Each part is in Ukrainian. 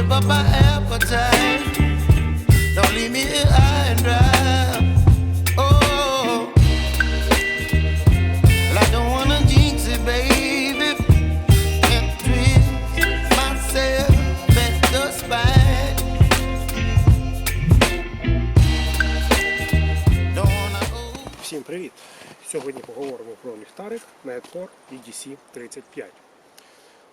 whip up my appetite. Don't leave me here high and dry. Oh, well, I don't wanna jinx it, baby. And twist myself at the spine. Don't wanna go. Всім привіт! Сьогодні поговоримо про ліхтарик Netcore EDC 35.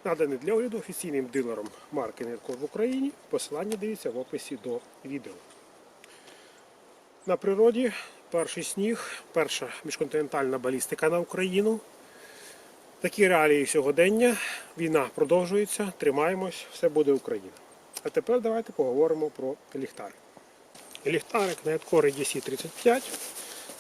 Наданий для огляду офіційним дилером марки Netcore в Україні. Посилання дивіться в описі до відео. На природі перший сніг, перша міжконтинентальна балістика на Україну. Такі реалії сьогодення. Війна продовжується, тримаємось, все буде Україна. А тепер давайте поговоримо про ліхтарик. Ліхтарик Netcore EDC 35.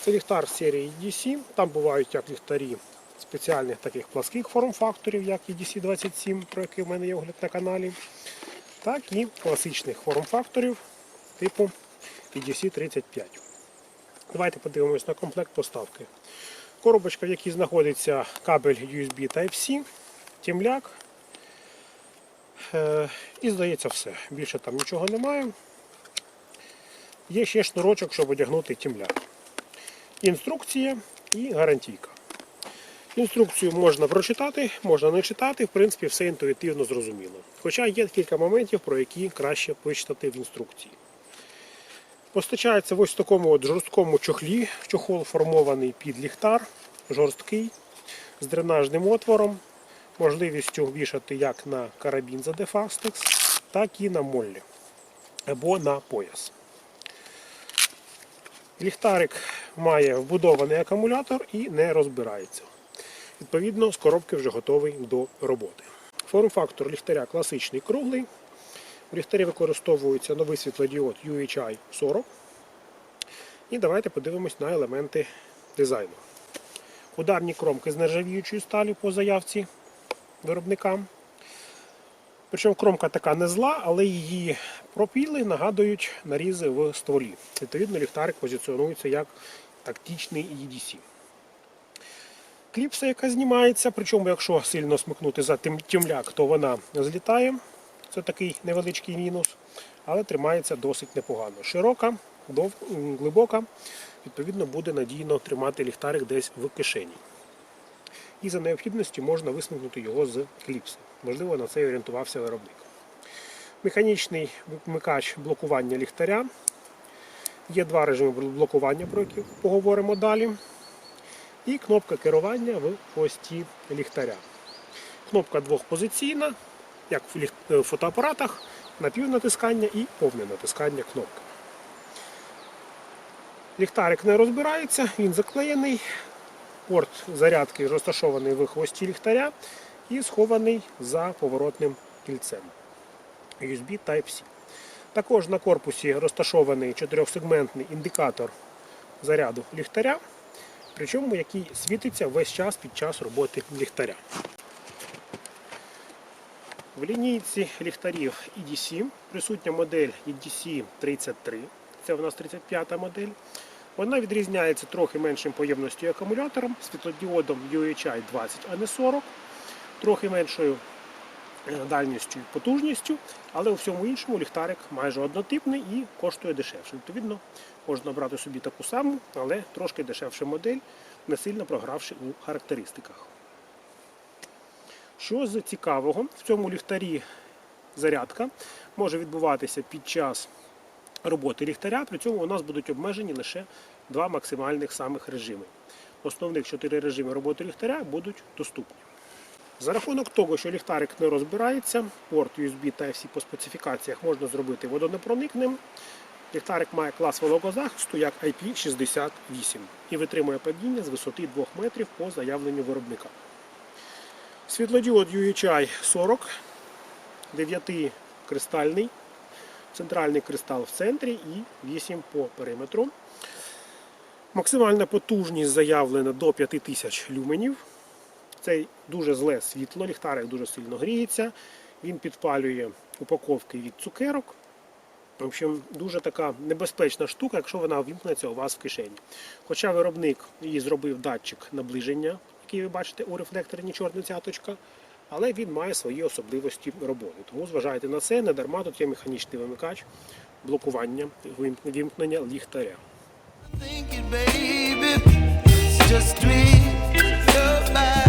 Це ліхтар серії EDC. Там бувають як ліхтарі спеціальних таких пласких форм-факторів, як EDC 27, про який в мене є огляд на каналі, так і класичних форм-факторів типу EDC 35. Давайте подивимось на комплект поставки. Коробочка, в якій знаходиться кабель USB Type-C, тімляк. Е, і здається все. Більше там нічого немає. Є ще шнурочок, щоб одягнути тімляк інструкція і гарантійка. Інструкцію можна прочитати, можна не читати, в принципі, все інтуїтивно зрозуміло. Хоча є кілька моментів, про які краще вичитати в інструкції. Постачається ось в такому от жорсткому чохлі. Чохол формований під ліхтар, жорсткий, з дренажним отвором, можливістю вішати як на карабін за Defastex, так і на моллі або на пояс. Ліхтарик має вбудований акумулятор і не розбирається. Відповідно, з коробки вже готовий до роботи. Форм-фактор ліхтаря класичний круглий. В ліхтарі використовується новий світлодіод UHI 40. І давайте подивимось на елементи дизайну. Ударні кромки з нержавіючої сталі по заявці виробникам. Причому кромка така не зла, але її пропіли нагадують нарізи в стволі. Відповідно, ліхтарик позиціонується як тактичний EDC. Кліпса, яка знімається, причому, якщо сильно смикнути за тімляк, то вона злітає. Це такий невеличкий мінус, але тримається досить непогано. Широка, дов... глибока, відповідно, буде надійно тримати ліхтарик десь в кишені. І за необхідності можна висмикнути його з кліпси. Можливо, на це орієнтувався виробник. Механічний вмикач блокування ліхтаря. Є два режими блокування, про які поговоримо далі. І кнопка керування в хвості ліхтаря. Кнопка двохпозиційна, як в в фотоапаратах, напівнатискання і повне натискання кнопки. Ліхтарик не розбирається, він заклеєний. Порт зарядки розташований в хвості ліхтаря і схований за поворотним кільцем. USB Type-C. Також на корпусі розташований чотирьохсегментний індикатор заряду ліхтаря, причому який світиться весь час під час роботи ліхтаря. В лінійці ліхтарів EDC присутня модель EDC 33, це у нас 35-та модель. Вона відрізняється трохи меншим поємністю акумулятором, світлодіодом UHI 20, а не 40, трохи меншою дальністю і потужністю, але у всьому іншому ліхтарик майже однотипний і коштує дешевше. Відповідно, можна брати собі таку саму, але трошки дешевша модель, не сильно програвши у характеристиках. Що з цікавого, в цьому ліхтарі зарядка може відбуватися під час роботи ліхтаря, при цьому у нас будуть обмежені лише два максимальних самих режими. Основних чотири режими роботи ліхтаря будуть доступні. За рахунок того, що ліхтарик не розбирається, порт USB Type-C по специфікаціях можна зробити водонепроникним. Ліхтарик має клас вологозахисту як IP68 і витримує падіння з висоти 2 метрів по заявленню виробника. Світлодіод UHI 40, 9 кристальний, центральний кристал в центрі і 8 по периметру. Максимальна потужність заявлена до 5000 люменів. Це дуже зле світло, ліхтарик дуже сильно гріється. Він підпалює упаковки від цукерок. В общем, дуже така небезпечна штука, якщо вона вімкнеться у вас в кишені. Хоча виробник її зробив датчик наближення, який ви бачите у рефлекторі чорна цяточка, але він має свої особливості роботи. Тому зважайте на це, не дарма тут є механічний вимикач блокування вімкнення ліхтаря. just sweet. Your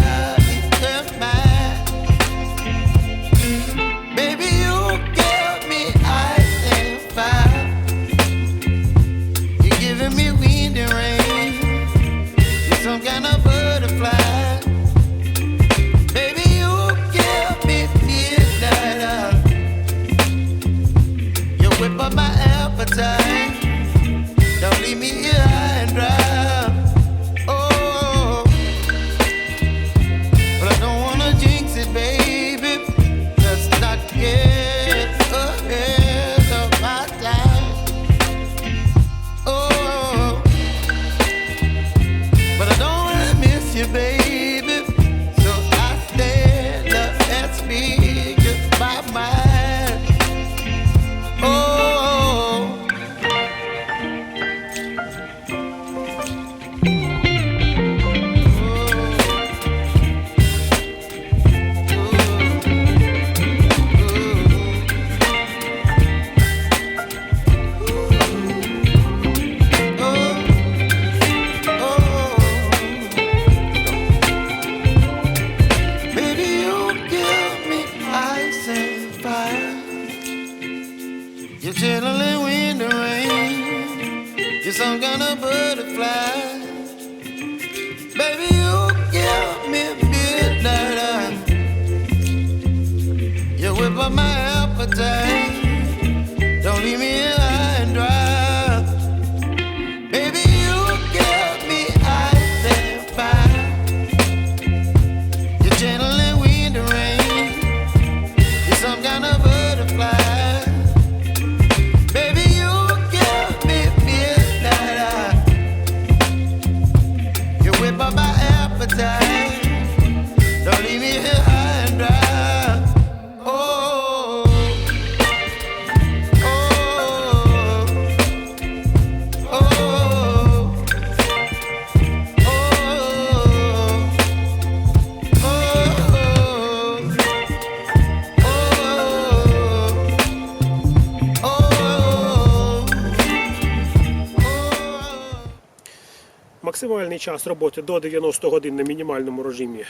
Максимальний час роботи до 90 годин на мінімальному режимі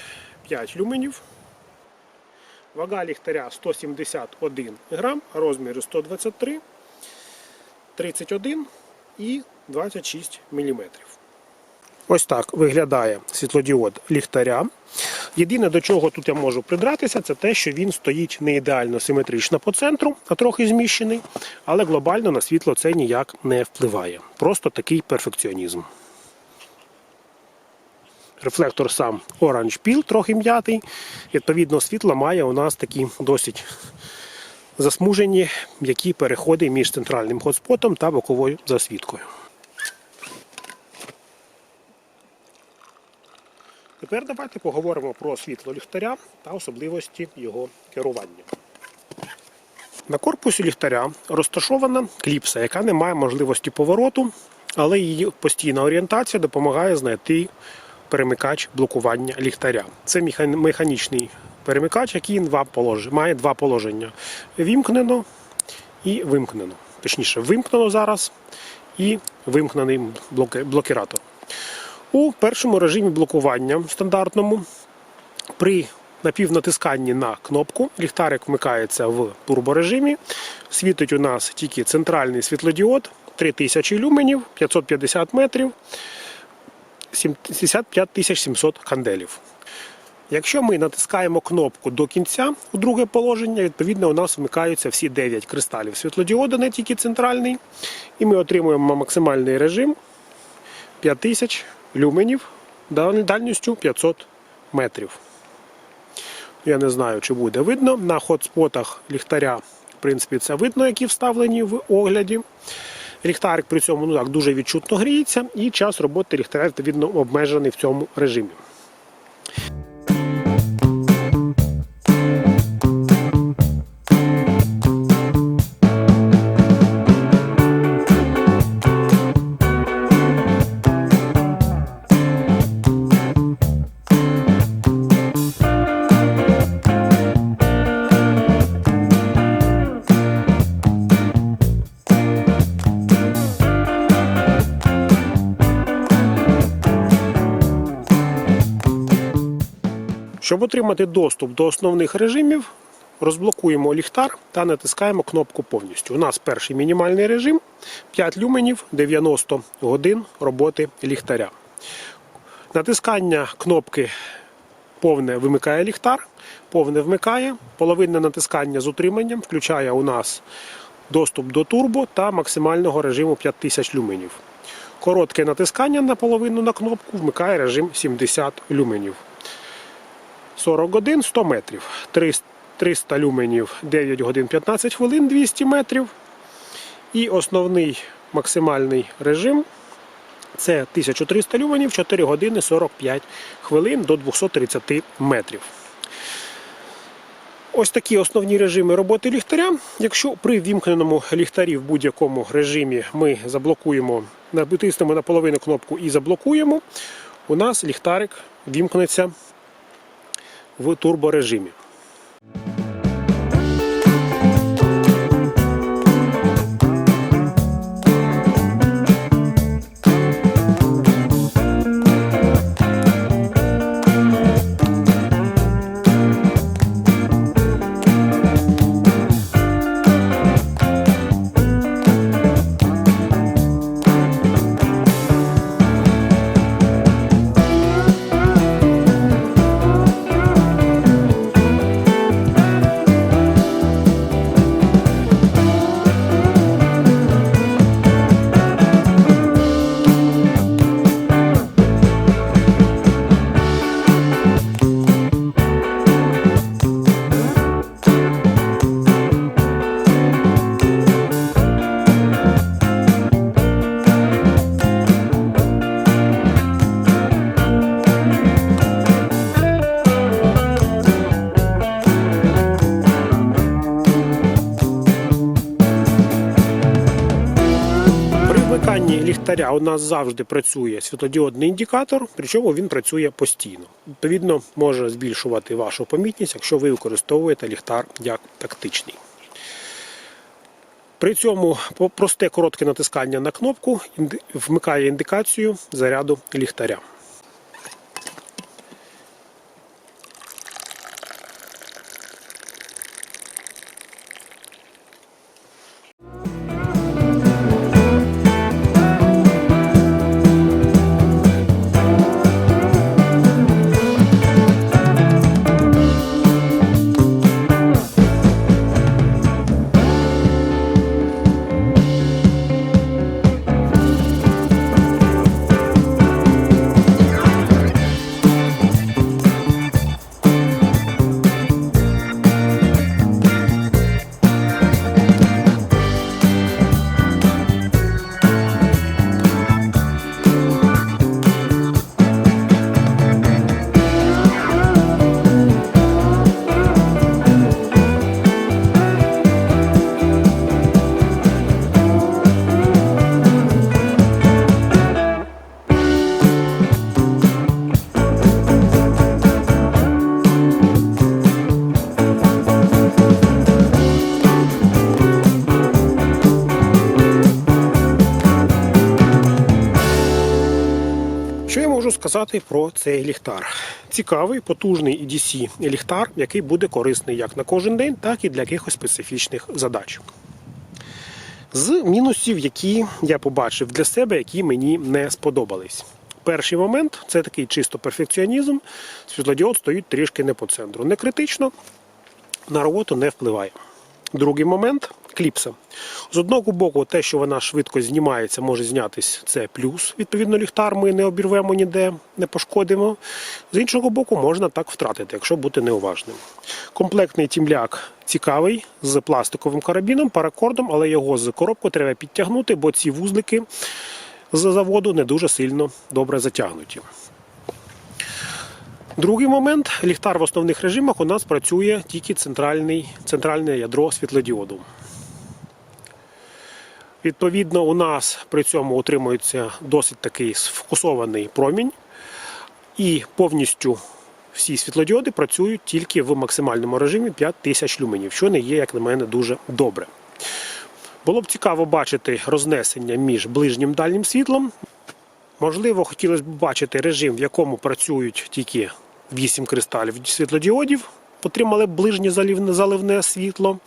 5 люменів. Вага ліхтаря 171 грам, розміри 123, 31 і 26 мм. Ось так виглядає світлодіод ліхтаря. Єдине, до чого тут я можу придратися, це те, що він стоїть не ідеально симетрично по центру, а трохи зміщений, але глобально на світло це ніяк не впливає. Просто такий перфекціонізм. Рефлектор сам Orange Peel, трохи м'ятий. Відповідно, світло має у нас такі досить засмужені м'які переходи між центральним хотспотом та боковою засвіткою. Тепер давайте поговоримо про світло ліхтаря та особливості його керування. На корпусі ліхтаря розташована кліпса, яка не має можливості повороту, але її постійна орієнтація допомагає знайти перемикач блокування ліхтаря. Це механічний перемикач, який має два положення: вімкнено і вимкнено. Точніше, вимкнено зараз і вимкнений блокіратор. У першому режимі блокування стандартному при напівнатисканні на кнопку ліхтарик вмикається в турборежимі. Світить у нас тільки центральний світлодіод 3000 люменів, 550 метрів, 75 700 канделів. Якщо ми натискаємо кнопку до кінця у друге положення, відповідно у нас вмикаються всі 9 кристалів світлодіода, не тільки центральний, і ми отримуємо максимальний режим 5000 люменів дальністю 500 метрів. Я не знаю, чи буде видно. На хотспотах ліхтаря, в принципі, це видно, які вставлені в огляді. Ліхтарик при цьому ну, так, дуже відчутно гріється, і час роботи ліхтаря відповідно обмежений в цьому режимі. Щоб отримати доступ до основних режимів, розблокуємо ліхтар та натискаємо кнопку повністю. У нас перший мінімальний режим 5 люменів 90 годин роботи ліхтаря. Натискання кнопки повне вимикає ліхтар, повне вмикає, половинне натискання з утриманням включає у нас доступ до турбо та максимального режиму 5000 люменів. Коротке натискання на половину на кнопку вмикає режим 70 люменів. 40 годин 100 метрів. 300 300 люменів 9 годин 15 хвилин 200 метрів. І основний максимальний режим це 1300 люменів 4 години 45 хвилин до 230 метрів. Ось такі основні режими роботи ліхтаря. Якщо при вімкненому ліхтарі в будь-якому режимі ми заблокуємо, натиснемо на половину кнопку і заблокуємо, у нас ліхтарик вімкнеться в турборежимі. Ліхтаря у нас завжди працює світлодіодний індикатор, причому він працює постійно. Відповідно, може збільшувати вашу помітність, якщо ви використовуєте ліхтар як тактичний. При цьому просте коротке натискання на кнопку вмикає індикацію заряду ліхтаря. Що сказати про цей ліхтар? Цікавий, потужний EDC ліхтар, який буде корисний як на кожен день, так і для якихось специфічних задач. З мінусів, які я побачив для себе, які мені не сподобались. Перший момент це такий чисто перфекціонізм. Світлодіод стоїть трішки не по центру. Не критично, на роботу не впливає. Другий момент кліпса. З одного боку, те, що вона швидко знімається, може знятись, це плюс. Відповідно, ліхтар ми не обірвемо ніде, не пошкодимо. З іншого боку, можна так втратити, якщо бути неуважним. Комплектний тімляк цікавий з пластиковим карабіном, паракордом, але його з коробкою треба підтягнути, бо ці вузлики з заводу не дуже сильно добре затягнуті. Другий момент ліхтар в основних режимах у нас працює тільки центральне ядро світлодіоду. Відповідно, у нас при цьому утримується досить такий сфокусований промінь, і повністю всі світлодіоди працюють тільки в максимальному режимі 5000 люменів, що не є, як на мене, дуже добре. Було б цікаво бачити рознесення між ближнім дальнім світлом. Можливо, хотілося б бачити режим, в якому працюють тільки 8 кристалів світлодіодів, отримали б ближнє заливне світло,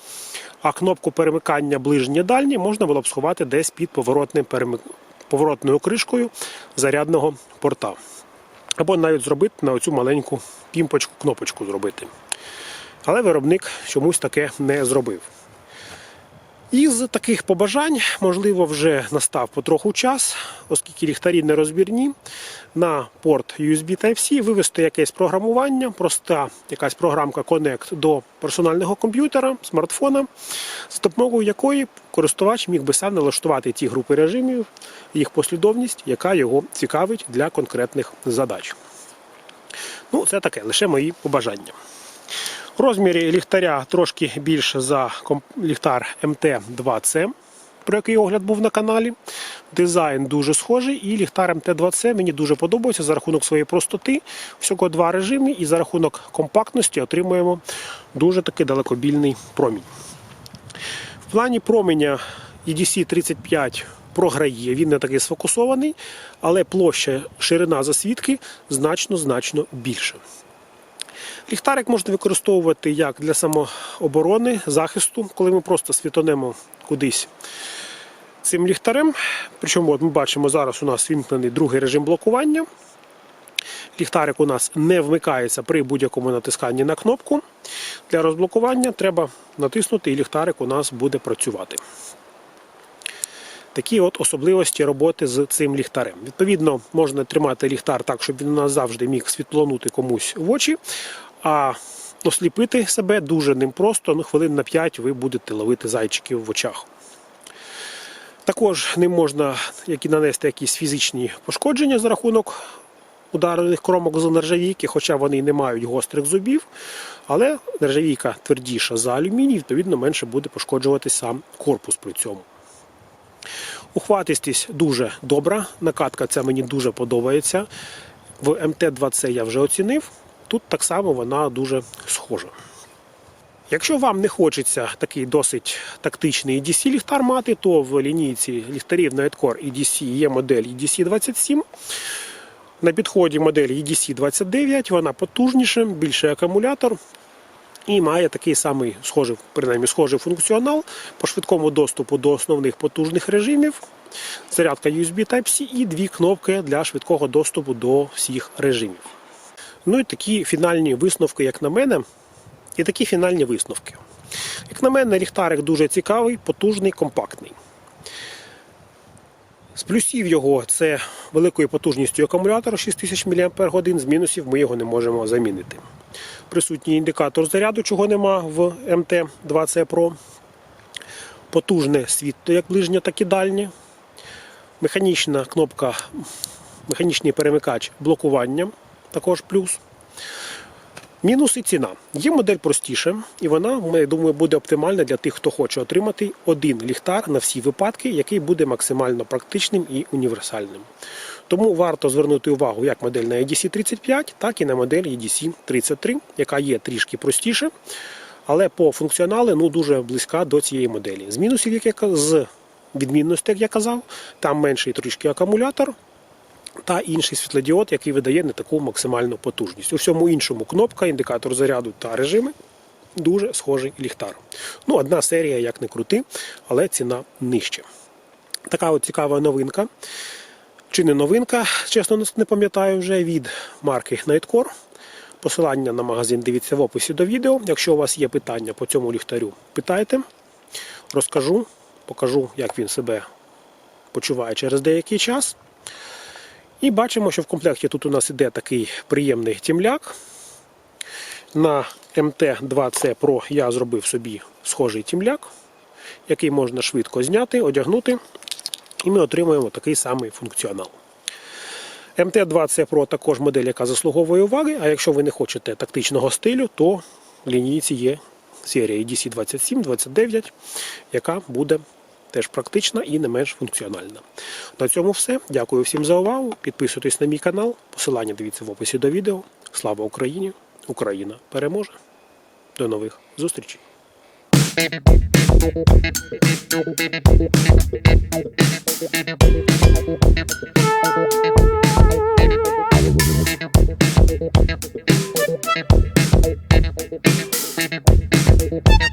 а кнопку перемикання ближнє дальнє можна було б сховати десь під поворотним перемик... поворотною кришкою зарядного порта. Або навіть зробити на оцю маленьку пімпочку, кнопочку зробити. Але виробник чомусь таке не зробив. Із таких побажань, можливо, вже настав потроху час, оскільки ліхтарі нерозбірні, на порт USB Type-C вивести якесь програмування, проста якась програмка Connect до персонального комп'ютера, смартфона, з допомогою якої користувач міг би сам налаштувати ті групи режимів, їх послідовність, яка його цікавить для конкретних задач. Ну, це таке, лише мої побажання. У розмірі ліхтаря трошки більше за ліхтар МТ-2C, про який огляд був на каналі. Дизайн дуже схожий, і ліхтар МТ-2C мені дуже подобається за рахунок своєї простоти. Всього два режими, і за рахунок компактності отримуємо дуже таки далекобільний промінь. В плані променя EDC 35 програє, він не такий сфокусований, але площа ширина засвідки значно-значно більше. Ліхтарик можна використовувати як для самооборони, захисту, коли ми просто світонемо кудись цим ліхтарем. Причому от ми бачимо, зараз у нас вімкнений другий режим блокування. Ліхтарик у нас не вмикається при будь-якому натисканні на кнопку. Для розблокування треба натиснути, і ліхтарик у нас буде працювати. Такі от особливості роботи з цим ліхтарем. Відповідно, можна тримати ліхтар так, щоб він у нас завжди міг світлонути комусь в очі, а осліпити себе дуже ним просто, ну, хвилин на 5 ви будете ловити зайчиків в очах. Також ним можна як і нанести якісь фізичні пошкодження за рахунок ударених кромок з нержавійки, хоча вони не мають гострих зубів. Але нержавійка твердіша за алюміній, відповідно, менше буде пошкоджувати сам корпус при цьому. Ухватистість дуже добра. Накатка ця мені дуже подобається. В МТ-2C я вже оцінив. Тут так само вона дуже схожа. Якщо вам не хочеться такий досить тактичний EDC ліхтар мати, то в лінійці ліхтарів Nightcore EDC є модель EDC 27. На підході модель EDC 29, вона потужніша, більший акумулятор і має такий самий схожий, принаймні схожий функціонал по швидкому доступу до основних потужних режимів. Зарядка USB Type-C і дві кнопки для швидкого доступу до всіх режимів. Ну і такі фінальні висновки, як на мене, і такі фінальні висновки. Як на мене, ліхтарик дуже цікавий, потужний, компактний. З плюсів його це великою потужністю акумулятора 6000 мАч, з мінусів ми його не можемо замінити. Присутній індикатор заряду, чого нема в МТ-2C Pro. Потужне світло, як ближнє, так і дальнє. Механічна кнопка, механічний перемикач блокування, також плюс. Мінус і ціна. Є модель простіша, і вона, я думаю, буде оптимальна для тих, хто хоче отримати один ліхтар на всі випадки, який буде максимально практичним і універсальним. Тому варто звернути увагу як модель на EDC 35, так і на модель EDC 33, яка є трішки простіша, але по функціоналу ну, дуже близька до цієї моделі. З мінусів, як я з відмінностей, як я казав, там менший трішки акумулятор, та інший світлодіод, який видає не таку максимальну потужність. У всьому іншому кнопка, індикатор заряду та режими дуже схожий ліхтар. Ну, одна серія, як не крути, але ціна нижча. Така от цікава новинка. Чи не новинка, чесно не пам'ятаю вже від марки Nightcore. Посилання на магазин дивіться в описі до відео. Якщо у вас є питання по цьому ліхтарю, питайте, розкажу, покажу, як він себе почуває через деякий час. І бачимо, що в комплекті тут у нас іде такий приємний тімляк. На МТ-2C Pro я зробив собі схожий тімляк, який можна швидко зняти, одягнути, і ми отримуємо такий самий функціонал. МТ-2C Pro також модель, яка заслуговує уваги, а якщо ви не хочете тактичного стилю, то в лінійці є серія EDC 27, 29, яка буде теж практична і не менш функціональна. На цьому все. Дякую всім за увагу. Підписуйтесь на мій канал. Посилання дивіться в описі до відео. Слава Україні! Україна переможе! До нових зустрічей! Thank you.